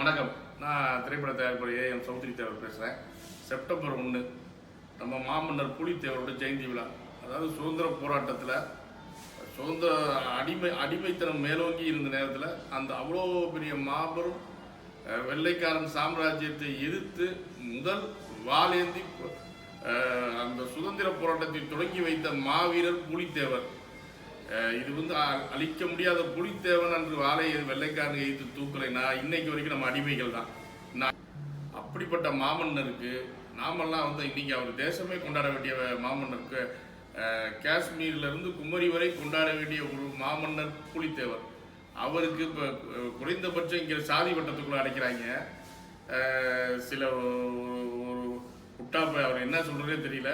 வணக்கம். நான் திரைப்பட தயாரிப்பாளர் ஏஎம் சௌத்ரி தேவர் பேசுகிறேன் செப்டம்பர் ஒன்று நம்ம மாமன்னர் புலித்தேவரோட ஜெயந்தி விழா. அதாவது சுதந்திர போராட்டத்தில் சுதந்திர அடிமை அடிமைத்தனம் மேலோங்கி இருந்த நேரத்தில் அந்த அவ்வளோ பெரிய மாபெரும் வெள்ளைக்காரன் சாம்ராஜ்யத்தை எதிர்த்து முதல் வாலேந்தி அந்த சுதந்திர போராட்டத்தை தொடங்கி வைத்த மாவீரர் புலித்தேவர் இது வந்து அழிக்க முடியாத புலித்தேவன் என்று வாழை வெள்ளைக்காரன் எய்த்து தூக்கலை இன்னைக்கு வரைக்கும் நம்ம அடிமைகள் தான். நான் அப்படிப்பட்ட மாமன்னருக்கு நாமெல்லாம் வந்து இன்னைக்கு அவர் தேசமே கொண்டாட வேண்டிய மாமன்னருக்கு காஷ்மீர்லேருந்து குமரி வரை கொண்டாட வேண்டிய ஒரு மாமன்னர் புலித்தேவர் அவருக்கு இப்போ குறைந்தபட்சம் இங்கே சாதி வட்டத்துக்குள்ளே அடைக்கிறாங்க. சில ஒரு- ஒரு குட்டாப்பை அவர் என்ன சொல்கிறதே தெரியல.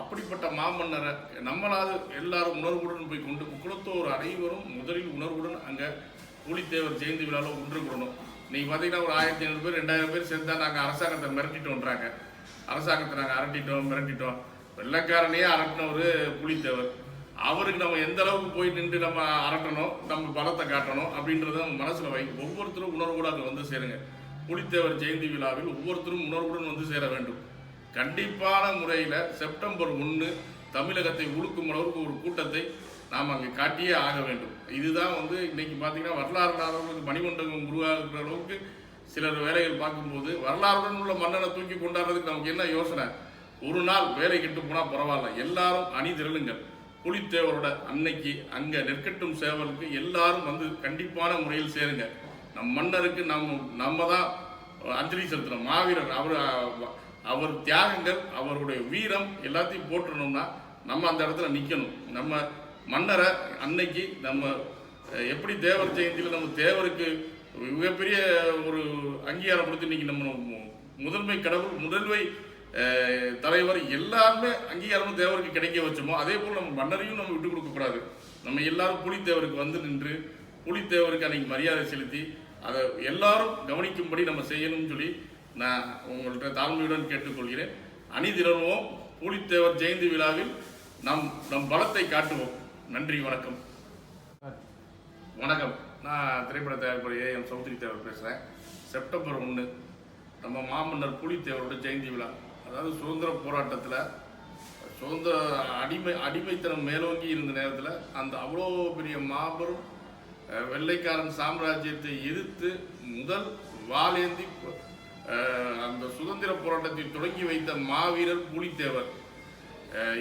அப்படிப்பட்ட மாமன்னரை நம்மளாவது எல்லாரும் உணர்வுடன் போய் கொண்டு குலத்தோர் அனைவரும் முதலில் உணர்வுடன் அங்கே புலித்தேவர் ஜெயந்தி விழாவில் ஒன்று கூடணும். நீங்க பார்த்தீங்கன்னா ஒரு ஆயிரத்தி ஐநூறு பேர் ரெண்டாயிரம் பேர் சேர்ந்தால் நாங்கள் அரசாங்கத்தை மிரட்டிட்டோன்றாங்க அரசாங்கத்தை நாங்கள் அரட்டிட்டோம் மிரட்டிட்டோம். வெள்ளக்காரனையே அரட்டினவர் புலித்தேவர் அவருக்கு நம்ம எந்த அளவுக்கு போய் நின்று நம்ம அரட்டணும் நம்ம பலத்தை காட்டணும் அப்படின்றத நம்ம மனசில் வை. ஒவ்வொருத்தரும் உணர்வோடு அங்கே வந்து சேருங்க. புலித்தேவர் ஜெயந்தி விழாவில் ஒவ்வொருத்தரும் உணர்வுடன் வந்து சேர வேண்டும். கண்டிப்பான முறையில் செப்டம்பர் ஒன்று தமிழகத்தை உழுக்கும் அளவுக்கு ஒரு கூட்டத்தை நாம் அங்கே காட்டியே ஆக வேண்டும். இதுதான் வந்து இன்னைக்கு பார்த்தீங்கன்னா வரலாறு இல்லாதவங்களுக்கு மணிமண்டபம் இருக்கிற அளவுக்கு சிலர் வேலைகள் பார்க்கும்போது வரலாறுடன் உள்ள மன்னனை தூக்கி கொண்டாடுறதுக்கு நமக்கு என்ன யோசனை? ஒரு நாள் வேலை கெட்டு போனால் பரவாயில்ல. எல்லாரும் அணி திரளுங்கள். புலித்தேவரோட அன்னைக்கு அங்கே நெற்கட்டும் சேவலுக்கு எல்லாரும் வந்து கண்டிப்பான முறையில் சேருங்க நம் மன்னருக்கு நம் நம்ம தான் அஞ்சலி செலுத்தணும். மாவீரர் அவர் அவர் தியாகங்கள் அவருடைய வீரம் எல்லாத்தையும் போற்றணும்னா நம்ம அந்த இடத்துல நிற்கணும் நம்ம மன்னரை அன்னைக்கு நம்ம எப்படி தேவர் ஜெயந்தியில் நம்ம தேவருக்கு மிகப்பெரிய ஒரு அங்கீகாரம் கொடுத்து இன்னைக்கு நம்ம முதன்மை கடவுள் முதன்மை தலைவர் எல்லாருமே அங்கீகாரமும் தேவருக்கு கிடைக்க வச்சோமோ அதே போல் நம்ம மன்னரையும் நம்ம விட்டு கொடுக்கக்கூடாது நம்ம எல்லாரும் புலித்தேவருக்கு வந்து நின்று புலித்தேவருக்கு அன்னைக்கு மரியாதை செலுத்தி அதை எல்லாரும் கவனிக்கும்படி நம்ம செய்யணும்னு சொல்லி நான் உங்கள்கிட்ட தாழ்மையுடன் கேட்டுக்கொள்கிறேன். அணிதிரணுவோம் புலித்தேவர் ஜெயந்தி விழாவில் நம் நம் பலத்தை காட்டுவோம். நன்றி வணக்கம். வணக்கம். நான் திரைப்பட தயாரிப்பாளர் ஏ எம் சௌத்ரி தேவர் பேசுகிறேன் செப்டம்பர் ஒன்று நம்ம மாமன்னர் புலித்தேவரோட ஜெயந்தி விழா. அதாவது சுதந்திர போராட்டத்தில் சுதந்திர அடிமை அடிமைத்தனம் மேலோங்கி இருந்த நேரத்தில் அந்த அவ்வளோ பெரிய மாபெரும் வெள்ளைக்காரன் சாம்ராஜ்யத்தை எதிர்த்து முதல் வாளேந்தி அந்த சுதந்திர போராட்டத்தை தொடங்கி வைத்த மாவீரர் புலித்தேவர்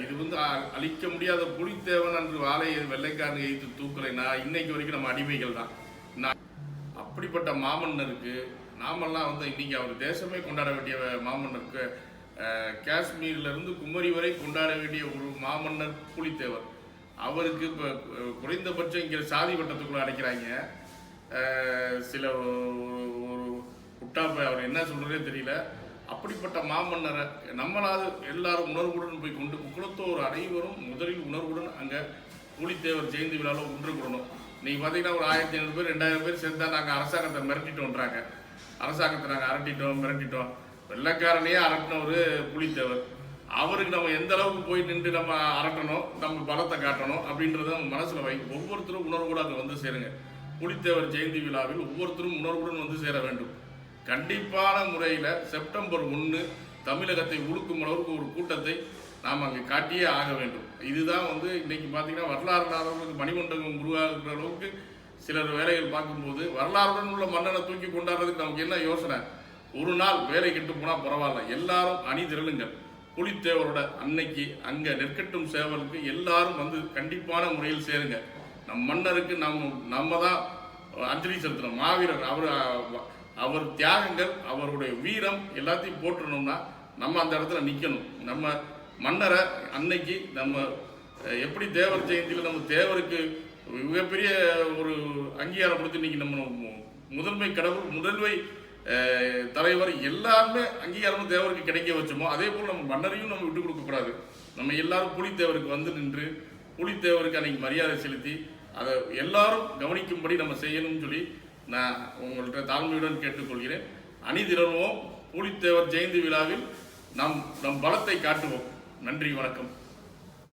இது வந்து அ- அழிக்க முடியாத புலித்தேவன் என்று வாழை வெள்ளைக்காரன் எய்த்து தூக்கலை. இன்னைக்கு வரைக்கும் நம்ம அடிமைகள் தான். நான் அப்படிப்பட்ட மாமன்னருக்கு நாமெல்லாம் வந்து இன்னைக்கு அவர் தேசமே கொண்டாட வேண்டிய மாமன்னருக்கு காஷ்மீர்லேருந்து குமரி வரை கொண்டாட வேண்டிய ஒரு மாமன்னர் புலித்தேவர் அவருக்கு இப்போ குறைந்தபட்சம் இங்கே சாதி வட்டத்துக்குள்ளே அடைக்கிறாங்க. சில ஒரு- ஒரு அவர் என்ன சொல்கிறதே தெரியல. அப்படிப்பட்ட மாமன்னரை நம்மளாவது எல்லாரும் உணர்வுடன் போய் கொண்டு குலத்தோர் அனைவரும் முதலில் உணர்வுடன் அங்கே புலித்தேவர் ஜெயந்தி விழாவில் ஒன்று கூடணும் நீங்கள் பார்த்தீங்கன்னா ஒரு ஆயிரத்தி ஐநூறு பேர் ரெண்டாயிரம் பேர் சேர்ந்தா நாங்கள் அரசாங்கத்தை மிரட்டிட்டோன்றாங்க. அரசாங்கத்தை நாங்கள் அரட்டிட்டோம் மிரட்டிட்டோம். வெள்ளக்காரனையே அரட்டினவர் புலித்தேவர். அவருக்கு நம்ம எந்த அளவுக்கு போய் நின்று நம்ம அரட்டணும் நம்ம பலத்தை காட்டணும் அப்படின்றத நம்ம மனசில் வை. ஒவ்வொருத்தரும் உணர்வோடு அங்கே வந்து சேருங்க. புலித்தேவர் ஜெயந்தி விழாவில் ஒவ்வொருத்தரும் உணர்வுடன் வந்து சேர வேண்டும். கண்டிப்பான முறையில் செப்டம்பர் ஒன்று தமிழகத்தை உழுக்கும் அளவுக்கு ஒரு கூட்டத்தை நாம் அங்கே காட்டியே ஆக வேண்டும். இதுதான் வந்து இன்னைக்கு பார்த்தீங்கன்னா வரலாறு இல்லாதவங்களுக்கு மணிமண்டபம் உருவாகிற அளவுக்கு சிலர் வேலைகள் பார்க்கும்போது வரலாறுடன் உள்ள மன்னனை தூக்கி கொண்டாடுறதுக்கு நமக்கு என்ன யோசனை? ஒரு நாள் வேலை கெட்டு போனால் பரவாயில்ல. எல்லாரும் அணி திரளுங்கள். புலித்தேவரோட அன்னைக்கு அங்கே நெற்கட்டும் சேவலுக்கு எல்லாரும் வந்து கண்டிப்பான முறையில் சேருங்க நம் மன்னருக்கு நம்ம நம்ம தான் அஞ்சலி செலுத்துகிறோம் மாவீரர் அவர் அவர் தியாகங்கள் அவருடைய வீரம் எல்லாத்தையும் போற்றணும்னா நம்ம அந்த இடத்துல நிற்கணும் நம்ம மன்னரை அன்னைக்கு நம்ம எப்படி தேவர் ஜெயந்தியில் நம்ம தேவருக்கு மிகப்பெரிய ஒரு அங்கீகாரம் கொடுத்து இன்னைக்கு நம்ம முதன்மை கடவுள் முதன்மை தலைவர் எல்லாருமே அங்கீகாரமும் தேவருக்கு கிடைக்க வச்சோமோ அதே போல் நம்ம மன்னரையும் நம்ம விட்டு கொடுக்கக்கூடாது நம்ம எல்லாரும் புலித்தேவருக்கு வந்து நின்று புலித்தேவருக்கு அன்னைக்கு மரியாதை செலுத்தி அதை எல்லாரும் கவனிக்கும்படி நம்ம செய்யணும்னு சொல்லி நான் உங்கள்கிட்ட தாழ்மையுடன் கேட்டுக்கொள்கிறேன். அணிதிரணுவோம் புலித்தேவர் ஜெயந்தி விழாவில் நம் நம் பலத்தை காட்டுவோம். நன்றி வணக்கம்.